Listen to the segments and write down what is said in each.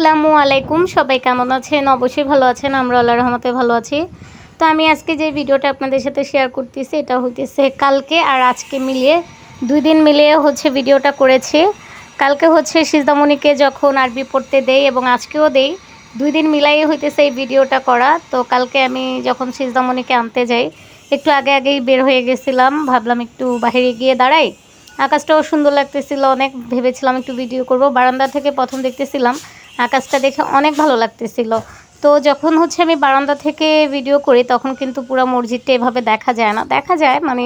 আসসালামু আলাইকুম। সবাই কেমন আছেন? অবশ্যই ভালো আছেন। আমরা আল্লাহ রহমতে ভালো আছি। তো আমি আজকে যে ভিডিওটা আপনাদের সাথে শেয়ার করতেছি, এটা হইতেছে কালকে আর আজকে মিলিয়ে দুই দিন মিলিয়ে হচ্ছে ভিডিওটা করেছি। কালকে হচ্ছে সিজদামণিকে যখন আরবি পড়তে দেই এবং আজকেও দেই, দুই দিন মিলাই হইতেছে এই ভিডিওটা করা। তো কালকে আমি যখন সিজদামণিকে আনতে যাই, একটু আগে আগেই বের হয়ে গেছিলাম। ভাবলাম একটু বাইরে গিয়ে দাঁড়াই। আকাশটাও সুন্দর লাগতেছিল, অনেক ভেবেছিলাম একটু ভিডিও করব। বারান্দা থেকে প্রথম দেখতেছিলাম। আকাশটা দেখে অনেক ভালো লাগতেছিল। তো যখন হচ্ছে আমি বারান্দা থেকে ভিডিও করি, তখন কিন্তু পুরো মসজিদটা এভাবে দেখা যায় না। দেখা যায় মানে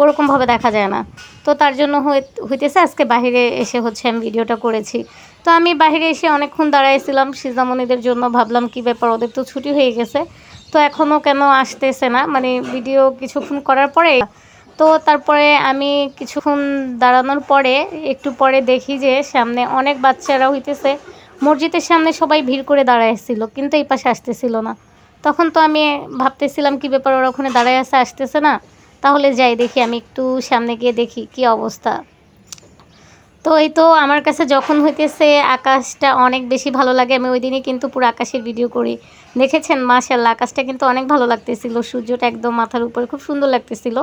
ওরকমভাবে দেখা যায় না। তো তার জন্য হইতেছে আজকে বাইরে এসে হচ্ছে আমি ভিডিওটা করেছি। তো আমি বাইরে এসে অনেকক্ষণ দাঁড়াইছিলাম সিজামণিদের জন্য ভাবলাম কি ব্যাপার, ওদের তো ছুটি হয়ে গেছে। তো এখনও কেন আসতেছে না? মানে ভিডিও কিছুক্ষণ করার পরে। তো তারপরে আমি কিছুক্ষণ দাঁড়ানোর পরে, একটু পরে দেখি যে সামনে অনেক বাচ্চারা হইতেছে। মসজিদের সামনে সবাই ভিড় করে দাঁড়াইছিল কিন্তু এই পাশে আসতেছিল না। তখন তো আমি ভাবতেছিলাম, কি ব্যাপার, ওরা ওখানে দাঁড়ায় আছে, আসতেছে না? তাহলে যাই দেখি, আমি একটু সামনে গিয়ে দেখি কি অবস্থা। তো এই তো আমার কাছে যখন হইতেছে আকাশটা অনেক বেশি ভালো লাগে, আমি ওই দিনই কিন্তু পুরো আকাশের ভিডিও করি। দেখেছেন? মাশাল্লাহ আকাশটা কিন্তু অনেক ভালো লাগতেছিল। সূর্যটা একদম মাথার উপরে খুব সুন্দর লাগতেছিল।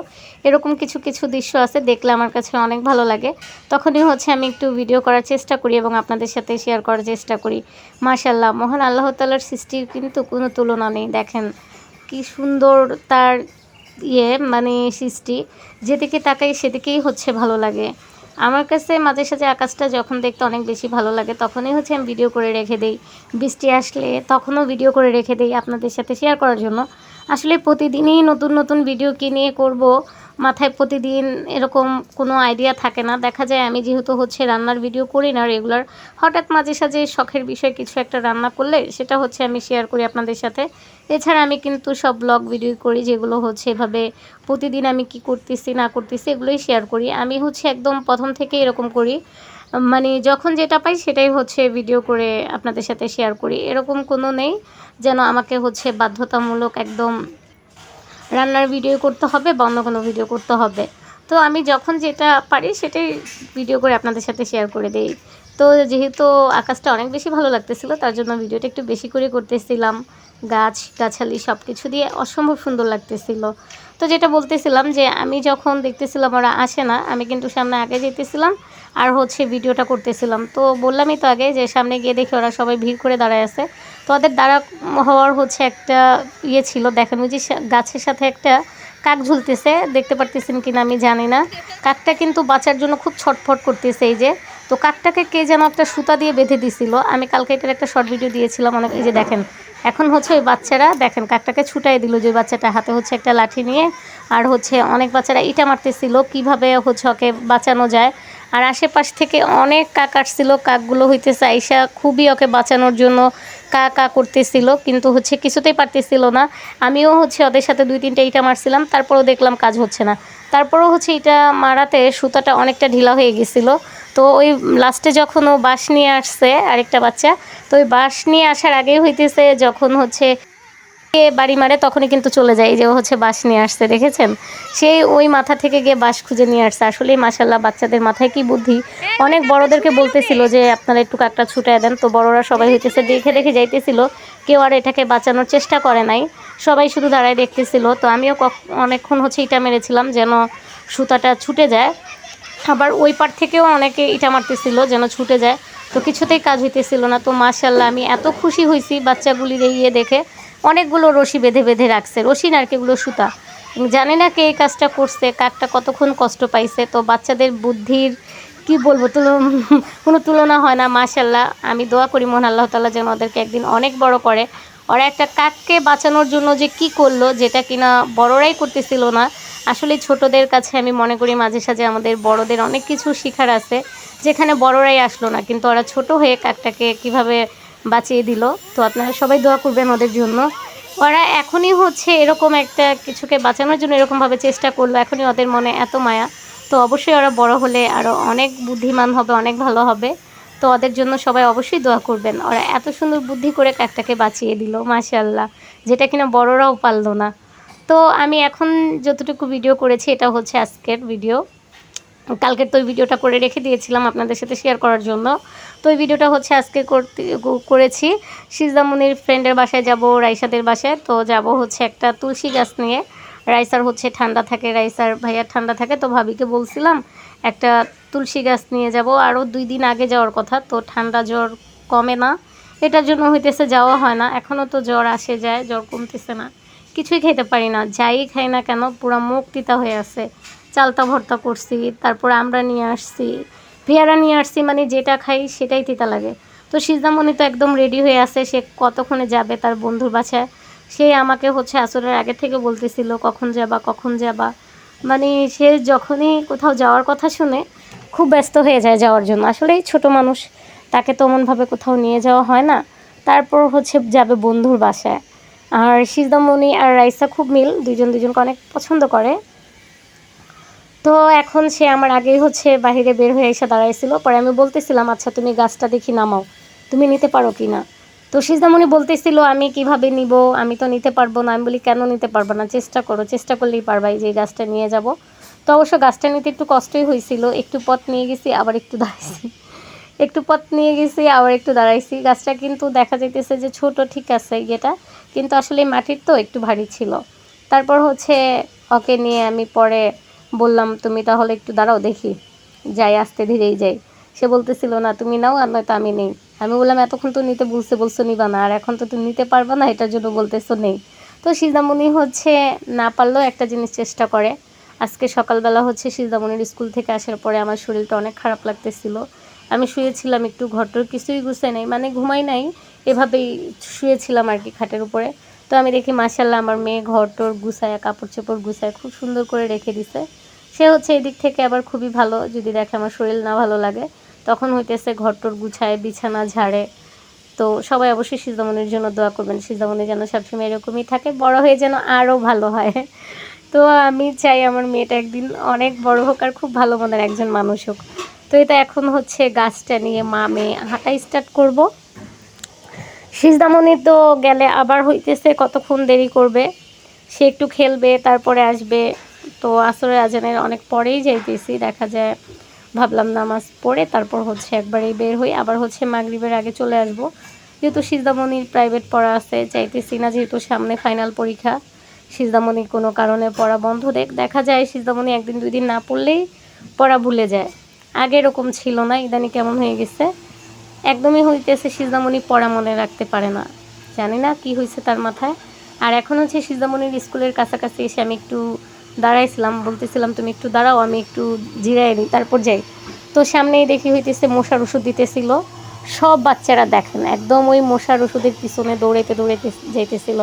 এরকম কিছু কিছু দৃশ্য আছে, দেখলে আমার কাছে অনেক ভালো লাগে। তখনই হচ্ছে আমি একটু ভিডিও করার চেষ্টা করি এবং আপনাদের সাথে শেয়ার করার চেষ্টা করি। মাশাল্লাহ মহান আল্লাহ তাল্লার সৃষ্টির কিন্তু কোনো তুলনা নেই। দেখেন কি সুন্দর তার ইয়ে মানে সৃষ্টি। যেদিকে তাকাই সেদিকেই হচ্ছে ভালো লাগে। আমার কাছে মাঝে সাঝে আকাশটা যখন দেখতে অনেক বেশি ভালো লাগে, তখনই হচ্ছে আমি ভিডিও করে রেখে দেই। বৃষ্টি আসলে তখনও ভিডিও করে রেখে দেই আপনাদের সাথে শেয়ার করার জন্য। আসলে প্রতিদিনই নতুন নতুন ভিডিও কী নিয়ে করব মাথায় প্রতিদিন এরকম কোনো আইডিয়া থাকে না। দেখা যায় আমি যেহেতু হচ্ছে রান্নার ভিডিও করি না রেগুলার হঠাৎ মাঝে সাঝে শখের বিষয়ে কিছু একটা রান্না করলে সেটা হচ্ছে আমি শেয়ার করি আপনাদের সাথে। এছাড়া আমি কিন্তু সব ব্লগ ভিডিও করি যেগুলো হচ্ছে এভাবে প্রতিদিন আমি কি করতেছি, না করতেছি এগুলোই শেয়ার করি। আমি হচ্ছে একদম প্রথম থেকে এরকম করি। মানে যখন যেটা পাই সেটাই হচ্ছে ভিডিও করে আপনাদের সাথে শেয়ার করি। এরকম কোনো নেই যেন আমাকে হচ্ছে বাধ্যতামূলক একদম রান্নার ভিডিও করতে হবে বা অন্য কোনো ভিডিও করতে হবে। তো আমি যখন যেটা পারি সেটাই ভিডিও করে আপনাদের সাথে শেয়ার করে দিই। তো যেহেতু আকাশটা অনেক বেশি ভালো লাগতেছিল, তার জন্য ভিডিওটা একটু বেশি করে করতেছিলাম। গাছ, গাছালি সব কিছু দিয়ে অসম্ভব সুন্দর লাগতেছিল। তো যেটা বলতেছিলাম যে আমি যখন দেখতেছিলাম ওরা আসে না, আমি কিন্তু সামনে আগে যেতেছিলাম আর হচ্ছে ভিডিওটা করতেছিলাম। তো বললামই তো আগে যে সামনে গিয়ে দেখি ওরা সবাই ভিড় করে দাঁড়ায় আছে। ওদের দাঁড়া হওয়ার হচ্ছে একটা ইয়ে ছিল, দেখেন ওই যে গাছের সাথে একটা কাক ঝুলতেছে, দেখতে পারতেছেন কিনা আমি জানি না। কাকটা কিন্তু বাঁচার জন্য খুব ছটফট করতেছে এই যে। তো কাকটাকে কে যেন একটা সুতা দিয়ে বেঁধে দিছিল। আমি কালকে এটার একটা শর্ট ভিডিও দিয়েছিলাম, অনেক, এই যে দেখেন। এখন হচ্ছে ওই বাচ্চারা, দেখেন কাকটাকে ছুটাই দিল যে বাচ্চাটা হাতে হচ্ছে একটা লাঠি নিয়ে, আর হচ্ছে অনেক বাচ্চারা ইটা মারতেছিল, কীভাবে হচ্ছে ওকে বাঁচানো যায়। আর আশেপাশ থেকে অনেক কাক আসছিল, কাকগুলো হইতেছে আইসা খুবই ওকে বাঁচানোর জন্য কা কা করতেছিল, কিন্তু হচ্ছে কিছুতেই পারতেছিল না। আমিও হচ্ছে ওদের সাথে দুই তিনটা ইটা মারছিলাম, তারপরেও দেখলাম কাজ হচ্ছে না। তারপরেও হচ্ছে এটা মারাতে সুতাটা অনেকটা ঢিলা হয়ে গেছিল। তো ওই লাস্টে যখন ও বাঁশ নিয়ে আসছে আরেকটা বাচ্চা, তো ওই বাঁশ নিয়ে আসার আগেই হইতেছে যখন হচ্ছে কে বাড়ি মারে, তখনই কিন্তু চলে যায়। যে হচ্ছে বাস নিয়ে আসছে, দেখেছেন? সেই ওই মাথা থেকে গিয়ে বাঁশ খুঁজে নিয়ে আসছে। আসলেই মাসাল্লাহ বাচ্চাদের মাথায় কি বুদ্ধি? অনেক বড়দেরকে বলতেছিল যে, আপনারা একটু কাকটা ছুটায় দেন। তো বড়রা সবাই হইতেছে, দেখে দেখে যাইতেছিল। কেউ আর এটাকে বাঁচানোর চেষ্টা করে নাই। সবাই শুধু দাঁড়ায় দেখতেছিল। তো আমিও অনেকক্ষণ হচ্ছে ইটা মেরেছিলাম যেন সুতাটা ছুটে যায়। আবার ওই পার থেকেও অনেকে ইটা মারতেছিল যেন ছুটে যায়। তো কিছুতেই কাজ হইতেছিল না। তো মাশাল্লাহ আমি এত খুশি হয়েছি বাচ্চাগুলির ইয়ে দেখে। অনেকগুলো রশি বেঁধে বেঁধে রাখছে। রশি না আর কি এগুলো সুতা জানে না কে এই কাজটা করছে কাকটা কতক্ষণ কষ্ট পাইছে। তো বাচ্চাদের বুদ্ধির কি বলব, তুল কোনো তুলনা হয় না মাশাল্লাহ আমি দোয়া করি মোহন আল্লাহ তালা যেন ওদেরকে একদিন অনেক বড় করে। ওরা একটা কাককে বাঁচানোর জন্য যে কি করল, যেটা কিনা বড়রাই করতেছিল না। আসলে ছোটদের কাছে আমি মনে করি মাঝে সাঝে আমাদের বড়দের অনেক কিছু শেখার আছে, যেখানে বড়রাই আসলো না। কিন্তু ওরা ছোট হয়ে কাকটাকে কীভাবে বাঁচিয়ে দিল। তো আপনারা সবাই দোয়া করবেন ওদের জন্য। ওরা এখনই হচ্ছে এরকম একটা কিছুকে বাঁচানোর জন্য এরকমভাবে চেষ্টা করল। এখনই ওদের মনে এত মায়া। তো অবশ্যই ওরা বড় হলে আরও অনেক বুদ্ধিমান হবে, অনেক ভালো হবে। তো ওদের জন্য সবাই অবশ্যই দোয়া করবেন। ওরা এত সুন্দর বুদ্ধি করে কাকটাকে বাঁচিয়ে দিল মাশাল্লাহ যেটা কিনা বড়রাও পারল না। তো আমি এখন যতটুকু ভিডিও করেছি, এটা হচ্ছে আজকের ভিডিও কালকের তো ওই ভিডিওটা করে রেখে দিয়েছিলাম আপনাদের সাথে শেয়ার করার জন্য। তো ওই ভিডিওটা হচ্ছে আজকে করতে করেছি। সিজদামনির ফ্রেন্ডের বাসায় যাব, রাইসাদের বাসায়। তো যাব হচ্ছে একটা তুলসী গাছ নিয়ে। রাইসার হচ্ছে ঠান্ডা থাকে, রাইসার ভাইয়ার ঠান্ডা থাকে। তো ভাবিকে বলছিলাম, একটা তুলসী গাছ নিয়ে যাব। আরও দুই দিন আগে যাওয়ার কথা, তো ঠান্ডা জ্বর কমে না। এটার জন্য হইতেছে যাওয়া হয় না। এখনও তো জ্বর আসে যায়, জ্বর কমতেছে না। কিছুই খেতে পারি না। যাই খাই না কেন, পুরো মুখ তিতা হয়ে আছে। চালতা ভর্তা করছি, তারপর আমরা নিয়ে আসছি পেয়ারা নিয়ে আসছি মানে যেটা খাই সেটাই তিতা লাগে। তো সিজদামণি তো একদম রেডি হয়ে আছে, সে কতক্ষণে যাবে তার বন্ধুর বাসায়? সে আমাকে হচ্ছে আসরের আগে থেকে বলতেছিল, কখন যাবা কখন যাবা। মানে সে যখনই কোথাও যাওয়ার কথা শুনে খুব ব্যস্ত হয়ে যায় যাওয়ার জন্য। আসলেই ছোট মানুষ, তাকে তো এমনভাবে কোথাও নিয়ে যাওয়া হয় না। তারপর হচ্ছে যাবে বন্ধুর বাসায়। আর সিজদামণি আর রাইসা খুব মিল দুজন দুজনকে অনেক পছন্দ করে। তো এখন সে আমার আগেই হচ্ছে বাইরে বের হয়ে এসে দাঁড়াইছিল। পরে আমি বলতেছিলাম আচ্ছা তুমি গাছটা দেখি নামাও, তুমি নিতে পারো কি না? তো সিজদামণি বলতেছিল, আমি কীভাবে নিব? আমি তো নিতে পারব না। আমি বলি, কেন নিতে পারব না? চেষ্টা করো, চেষ্টা করলেই পারবা এই যে গাছটা নিয়ে যাব। তো অবশ্য গাছটা নিতে একটু কষ্টই হয়েছিল, একটু পথ নিয়ে গেছি, আবার একটু দাঁড়াইছি। একটু পথ নিয়ে গেছি, আবার একটু দাঁড়াইছি। গাছটা কিন্তু দেখা যাইতেছে যে ছোট ঠিক আছে ইয়েটা, কিন্তু আসলে মাটির তো একটু ভারী ছিল। তারপর হচ্ছে ওকে নিয়ে আমি পরে বললাম, তুমি তাহলে একটু দাঁড়াও দেখি, যাই, আস্তে ধীরেই যাই। সে বলতেছিল, না, তুমি নাও, আর নয়তো আমি নেই। আমি বললাম, এতক্ষণ তো নিতে বলছে, বলছো নিবা না, আর এখন তো তুমি নিতে পারবা না, এটার জন্য বলতেছো নেই। তো সিজামণি হচ্ছে না পারলেও একটা জিনিস চেষ্টা করে। আজকে সকালবেলা হচ্ছে সিজামণির স্কুল থেকে আসার পরে আমার শরীরটা অনেক খারাপ লাগতেছিল। আমি শুয়েছিলাম একটু, ঘরটর কিছুই গুছাই নাই মানে ঘুমাই নাই, এভাবেই শুয়েছিলাম আর কি খাটের উপরে। তো আমি দেখি মাসাল্লাহ আমার মেয়ে ঘরটর গুছায় কাপড় চোপড় গুছায় খুব সুন্দর করে রেখে দিছে। সে হচ্ছে এদিক থেকে আবার খুবই ভালো, যদি দেখে আমার শরীর না ভালো লাগে। তখন হইতেছে ঘরটর গুছায়, বিছানা, ঝাড়ে। তো সবাই অবশ্যই সিজামনির জন্য দোয়া করবেন। সিজামনি যেন সবসময় এরকমই থাকে, বড় হয়ে যেন আরও ভালো হয়। তো আমি চাই আমার মেয়েটা একদিন অনেক বড় হোক আর খুব ভালো মনের একজন মানুষ হোক। তো এটা এখন হচ্ছে গাছটা নিয়ে মা মেয়ে হাঁটা স্টার্ট করব। সিজদামণি তো গেলে আবার হইতেছে, কতক্ষণ দেরি করবে? সে একটু খেলবে, তারপরে আসবে। তো আসরের আজানের অনেক পরেই যাইতেছি, দেখা যায় ভাবলাম নামাজ পড়ে তারপর হচ্ছে একবারেই বের হই। আবার হচ্ছে মাগরিবের আগে চলে আসব। যেহেতু সিজদামণির প্রাইভেট পড়া আছে চাইতেছি না যেহেতু সামনে ফাইনাল পরীক্ষা। সিজদামণির কোনো কারণে পড়া বন্ধ দেখ, দেখা যায় সিজদামণি একদিন দুই দিন না পড়লেই পড়া ভুলে যায়। আগে এরকম ছিল না, ইদানি কেমন হয়ে গেছে। একদমই হইতেছে সিজামণি পড়া মনে রাখতে পারে না। জানি না কি হয়েছে তার মাথায়। আর এখন হচ্ছে সিজামণির স্কুলের কাছাকাছি এসে আমি একটু দাঁড়াইছিলাম, বলতেছিলাম, তুমি একটু দাঁড়াও, আমি একটু জিরাই নিই, তারপর যাই। তো সামনেই দেখি হইতেছে মশার ওষুধ দিতেছিল। সব বাচ্চারা দেখেন একদম ওই মশার ওষুধের পিছনে দৌড়াইতে দৌড়াইতে যাইতেছিল।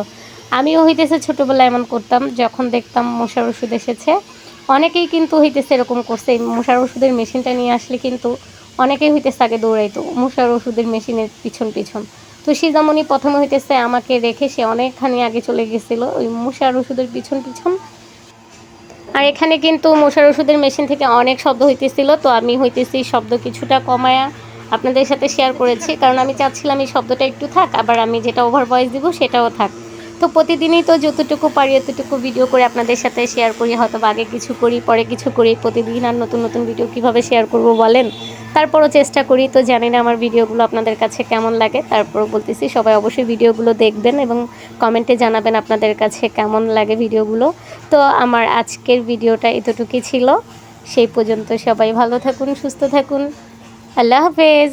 আমিও হইতেছে ছোটোবেলায় এমন করতাম, যখন দেখতাম মশার ওষুধ এসেছে অনেকেই কিন্তু হইতেছে এরকম করছে মশার ওষুধের মেশিনটা নিয়ে আসলে কিন্তু অনেকেই হইতেছে আগে দৌড়াইতো, মশার ওষুধের মেশিনের পিছন পিছন। তো সে যেমনই প্রথমে হইতেছে আমাকে রেখে সে অনেকখানি আগে চলে গেছিল, ওই মশার ওষুধের পিছন পিছন। আর এখানে কিন্তু মশার ওষুধের মেশিন থেকে অনেক শব্দ হইতেছিল, তো আমি হইতেছি শব্দ কিছুটা কমায়া আপনাদের সাথে শেয়ার করেছি, কারণ আমি চাচ্ছিলাম এই শব্দটা একটু থাক, আবার আমি যেটা ওভার ভয়েস দিব সেটাও থাক। তো প্রতিদিনই তো যতটুকু পারি, এতটুকু ভিডিও করে আপনাদের সাথে শেয়ার করি হয়তো আগে কিছু করি, পরে কিছু করি, প্রতিদিন আর নতুন নতুন ভিডিও কীভাবে শেয়ার করব বলেন? তারপরও চেষ্টা করি, তো জানি না আমার ভিডিওগুলো আপনাদের কাছে কেমন লাগে তারপর বলতেছি, সবাই অবশ্যই ভিডিওগুলো দেখবেন এবং কমেন্টে জানাবেন আপনাদের কাছে কেমন লাগে ভিডিওগুলো তো আমার আজকের ভিডিওটা এতটুকুই ছিল, সেই পর্যন্ত সবাই ভালো থাকুন, সুস্থ থাকুন, আল্লাহ হাফেজ।